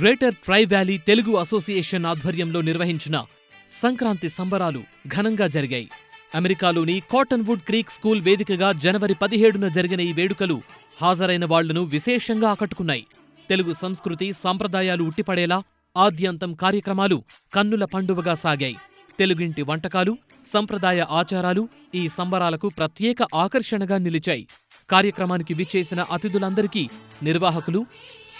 Greater tri valley Telugu association ఆధ్వర్యంలో నిర్వహించిన సంక్రాంతి సంబరాలు ఘనంగా జరిగాయి. అమెరికాలోని కాటన్వుడ్ క్రీక్ స్కూల్ వేదికగా జనవరి పదిహేడున జరిగిన ఈ వేడుకలు హాజరైన వాళ్ళను విశేషంగా ఆకట్టుకున్నాయి. తెలుగు సంస్కృతి సంప్రదాయాలు ఉట్టిపడేలా ఆద్యంతం కార్యక్రమాలు కన్నుల పండువగా సాగాయి. తెలుగింటి వంటకాలు సంప్రదాయ ఆచారాలు ఈ సంబరాలకు ప్రత్యేక ఆకర్షణగా నిలిచాయి. కార్యక్రమానికి విచ్చేసిన అతిథులందరికీ నిర్వాహకులు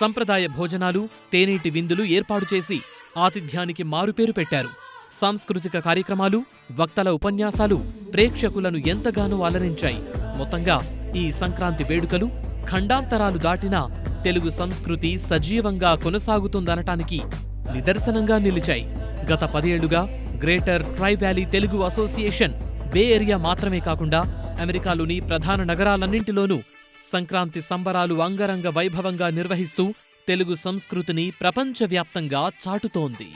సంప్రదాయ భోజనాలు తేనీటి విందులు ఏర్పాటు చేసి ఆతిథ్యానికి మారుపేరు పెట్టారు. సాంస్కృతిక కార్యక్రమాలు వక్తల ఉపన్యాసాలు ప్రేక్షకులను ఎంతగానో అలరించాయి. మొత్తంగా ఈ సంక్రాంతి వేడుకలు ఖండాంతరాలు దాటినా తెలుగు సంస్కృతి సజీవంగా కొనసాగుతుందనటానికి నిదర్శనంగా నిలిచాయి. గత పదేళ్ళుగా greater tri valley Telugu association bay area మాత్రమే కాకుండా అమెరికాలోని ప్రధాన నగరాలన్నింటిలోనూ సంక్రాంతి సంబరాలు అంగరంగ వైభవంగా నిర్వహిస్తూ తెలుగు సంస్కృతిని ప్రపంచవ్యాప్తంగా చాటుతోంది.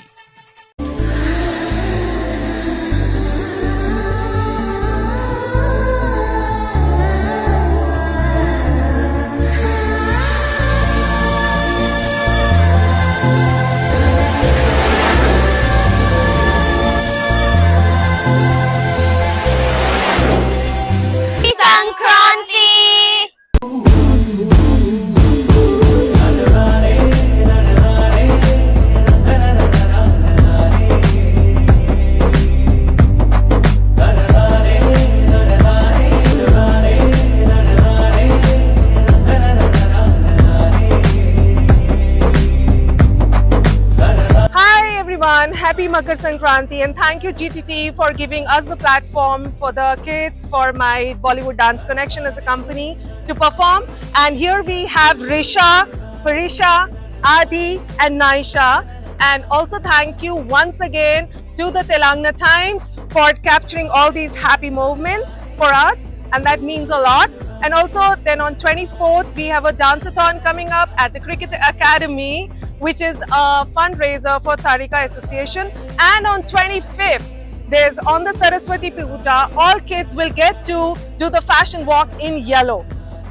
Makar Sankranti and thank you GTT for giving us the platform for the kids for my Bollywood Dance Connection as a company to perform. And here we have Risha, Parisha, Adi and Naisha. And also thank you once again to the Telangana Times for capturing all these happy moments for us and that means a lot. And also then on 24th we have a danceathon coming up at the Cricket Academy which is a fundraiser for Tarika Association. And on 25th, there's on the Saraswati Puja, all kids will get to do the fashion walk in yellow.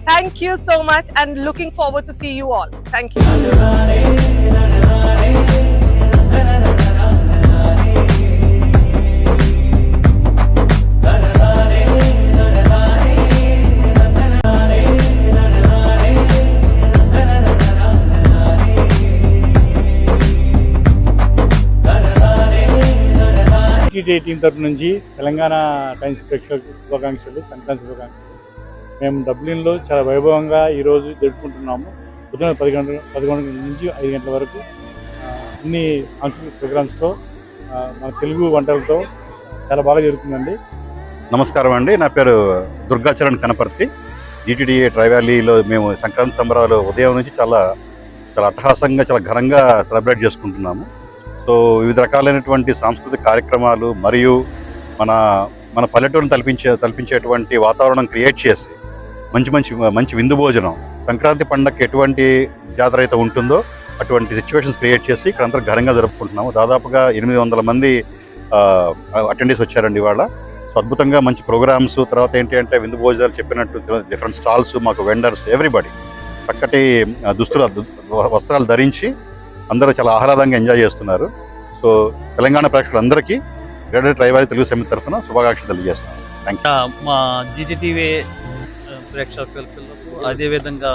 Thank you so much and looking forward to see you all. Thank you. TT team తరపు నుంచి Telangana times ప్రేక్షకులకు శుభాకాంక్షలు సంక్రాంతి శుభాకాంక్షలు. మేము డబ్లిన్లో చాలా వైభవంగా ఈరోజు జరుపుకుంటున్నాము. ఉదయం పది గంటల పదకొండు గంటల నుంచి ఐదు గంటల వరకు అన్ని సాంస్కృతిక ప్రోగ్రామ్స్తో మన తెలుగు వంటలతో చాలా బాగా జరుగుతుందండి. నమస్కారం అండి. నా పేరు దుర్గాచరణ్ కనపర్తి. డిటిడిఏ ట్రైవాలీలో మేము సంక్రాంతి సంబరాలు ఉదయం నుంచి చాలా చాలా అట్టహాసంగా చాలా ఘనంగా సెలబ్రేట్ చేసుకుంటున్నాము. సో వివిధ రకాలైనటువంటి సాంస్కృతిక కార్యక్రమాలు మరియు మన మన పల్లెటూరును తలపించే తలపించేటువంటి వాతావరణం క్రియేట్ చేసి మంచి మంచి మంచి విందు భోజనం సంక్రాంతి పండగకి ఎటువంటి జాతర అయితే ఉంటుందో అటువంటి సిచ్యువేషన్స్ క్రియేట్ చేసి ఇక్కడ అందరూ ఘనంగా జరుపుకుంటున్నాము. దాదాపుగా ఎనిమిది వందల మంది అటెండెన్స్ వచ్చారండి ఇవాళ. సో అద్భుతంగా మంచి ప్రోగ్రామ్స్ తర్వాత ఏంటి అంటే విందు భోజనాలు చెప్పినట్టు డిఫరెంట్ స్టాల్స్ మాకు వెండర్స్ ఎవ్రీబడి చక్కటి ఆ, దుస్తుల వస్త్రాలు ధరించి అందరూ చాలా ఆహ్లాదంగా ఎంజాయ్ చేస్తున్నారు. సో తెలంగాణ ప్రేక్షకులందరికీ గ్రేటర్ ట్రైవారి తెలుగు సమితి తరఫున శుభాకాంక్షలు తెలియజేస్తున్నాను. థ్యాంక్ మా జీజీటీవీ ప్రేక్షకులకు అదేవిధంగా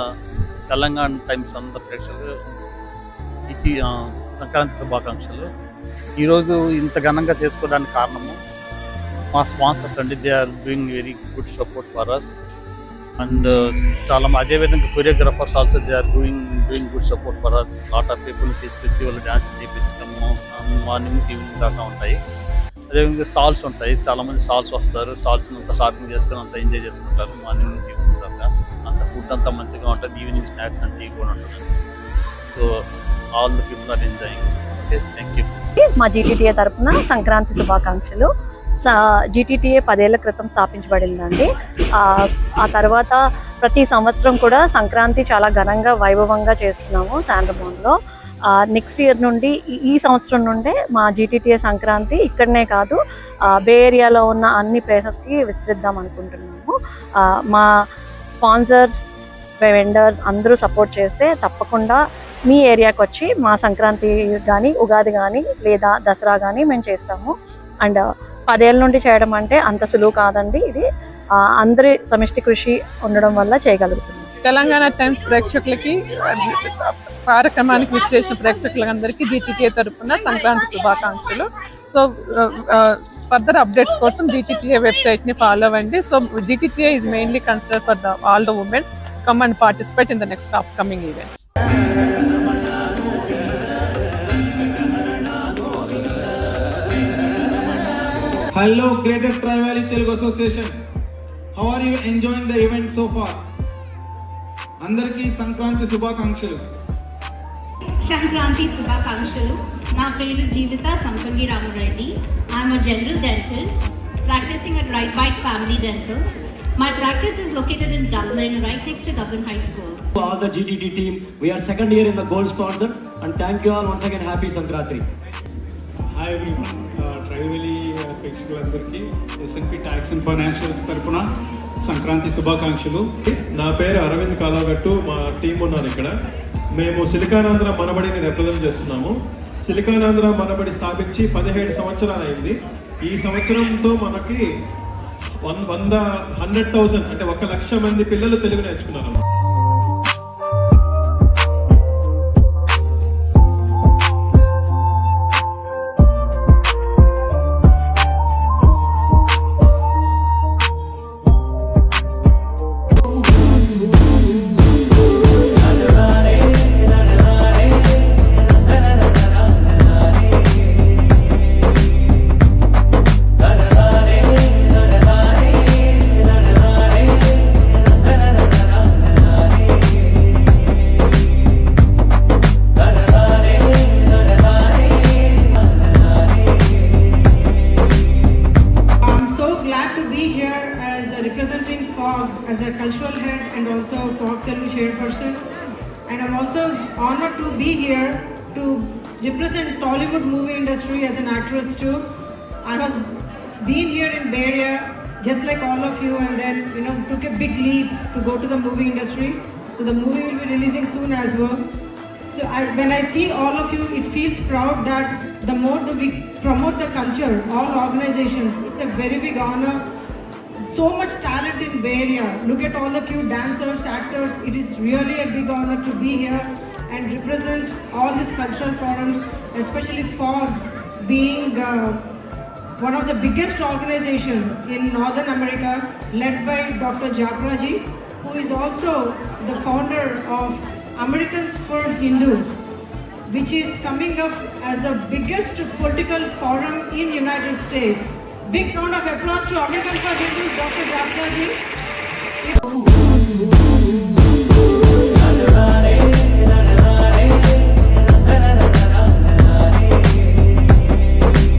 తెలంగాణ టైమ్స్ అందరూ ప్రేక్షకులు ఇది సంక్రాంతి శుభాకాంక్షలు. ఈరోజు ఇంత ఘనంగా చేసుకోవడానికి కారణము మా స్పాన్సర్స్ అండి. They are doing very good support for us and uh, చాలా అదే అదేవిధంగా choreographers also they are doing doing good support for us lot of people తీసుకొచ్చి వాళ్ళు డ్యాన్స్ చేయించడము మార్నింగ్ ఈవినింగ్ దాకా ఉంటాయి. అదేవిధంగా స్టాల్స్ ఉంటాయి. చాలా మంది స్టాల్స్ వస్తారు. స్టాల్స్ అంతా షాపింగ్ చేసుకొని అంతా ఎంజాయ్ చేసుకుంటారు. మార్నింగ్ నుంచి ఈవినింగ్ దాకా. అంత ఫుడ్ అంతా మంచిగా ఉంటుంది. ఈవినింగ్ స్నాక్స్ అంతా టీ కూడా ఉంటుంది. So all the people are enjoying okay thank you మా జీటీటీఏ తరఫున సంక్రాంతి శుభాకాంక్షలు. జీటీటీఏ పదేళ్ళ క్రితం స్థాపించబడిందండి. ఆ, తర్వాత ప్రతి సంవత్సరం కూడా సంక్రాంతి చాలా ఘనంగా వైభవంగా చేస్తున్నాము శాండ్రమోన్లో నెక్స్ట్ ఇయర్ నుండి ఈ- సంవత్సరం నుండే మా జీటీటీఏ సంక్రాంతి ఇక్కడనే కాదు బే ఏరియాలో ఉన్న అన్ని ప్లేసెస్కి విస్తరిద్దాం అనుకుంటున్నాము. మా స్పాన్సర్స్ వెండర్స్ అందరూ సపోర్ట్ చేస్తే తప్పకుండా మీ ఏరియాకి వచ్చి మా సంక్రాంతి కానీ ఉగాది కానీ లేదా దసరా కానీ మేము చేస్తాము. అండ్ పదేళ్ళ నుండి చేయడం అంటే అంత సులువు కాదండి. ఇది అందరి సమిష్టి కృషి ఉండడం వల్ల చేయగలుగుతుంది తెలంగాణ టైమ్స్ ప్రేక్షకులకి కార్యక్రమానికి విచ్చేసిన ప్రేక్షకులందరికీ జీటీటీఏ తరపున సంక్రాంతి శుభాకాంక్షలు. సో ఫర్దర్ అప్డేట్స్ కోసం జీటీటీఏ వెబ్సైట్ని ఫాలో అవ్వండి. So GTTA is mainly consider for the all the women's. Come and participate in the next upcoming events. Hello, Greater Tri Valley Telugu Association. How are you enjoying the event so far? అందరికీ సంక్రాంతి శుభాకాంక్షలు సంక్రాంతి శుభాకాంక్షలు నా పేరు Jeevitha Sampangi Ramareddy I'm a general dentist practising at Right Bite Family Dental my practice is located in Dublin right next to Dublin High School all the GTT team. We are second year in the gold sponsor and thank you all once again. Happy Sankratri. Hi everyone ట్రైవెలీ ప్రేక్షకులందరికీ SNP tax and financials తరఫున సంక్రాంతి శుభాకాంక్షలు. నా పేరు అరవింద్ కాలాగట్టు మా team ఉన్నారు ఇక్కడ. మేము Siliconandhra మనబడిని represent చేస్తున్నాము. సిలికానాంధ్ర మనబడి స్థాపించి పదిహేడు సంవత్సరాలు అయింది. ఈ సంవత్సరంతో మనకి వన్ వంద హండ్రెడ్ థౌసండ్ అంటే ఒక లక్ష మంది పిల్లలు తెలుగు నేర్చుకున్నారు also honored to be here to represent Tollywood movie industry as an actress too. I was been here in Bay Area just like all of you and then you know took a big leap to go to the movie industry. So the movie will be releasing soon as well. So I, when I see all of you, it feels proud that the more that we promote the culture, all organizations, it's a very big honor. So much talent in Bay Area. Look at all the cute dancers, actors. It is really a big honor to be here and represent all these cultural forums, especially FOG being uh, one of the biggest organization in Northern America, led by Dr. Japraji, who is also the founder of Americans for Hindus, which is coming up as the biggest political forum in United States. Big round of applause to Americans for Hindus, Dr. Japraji.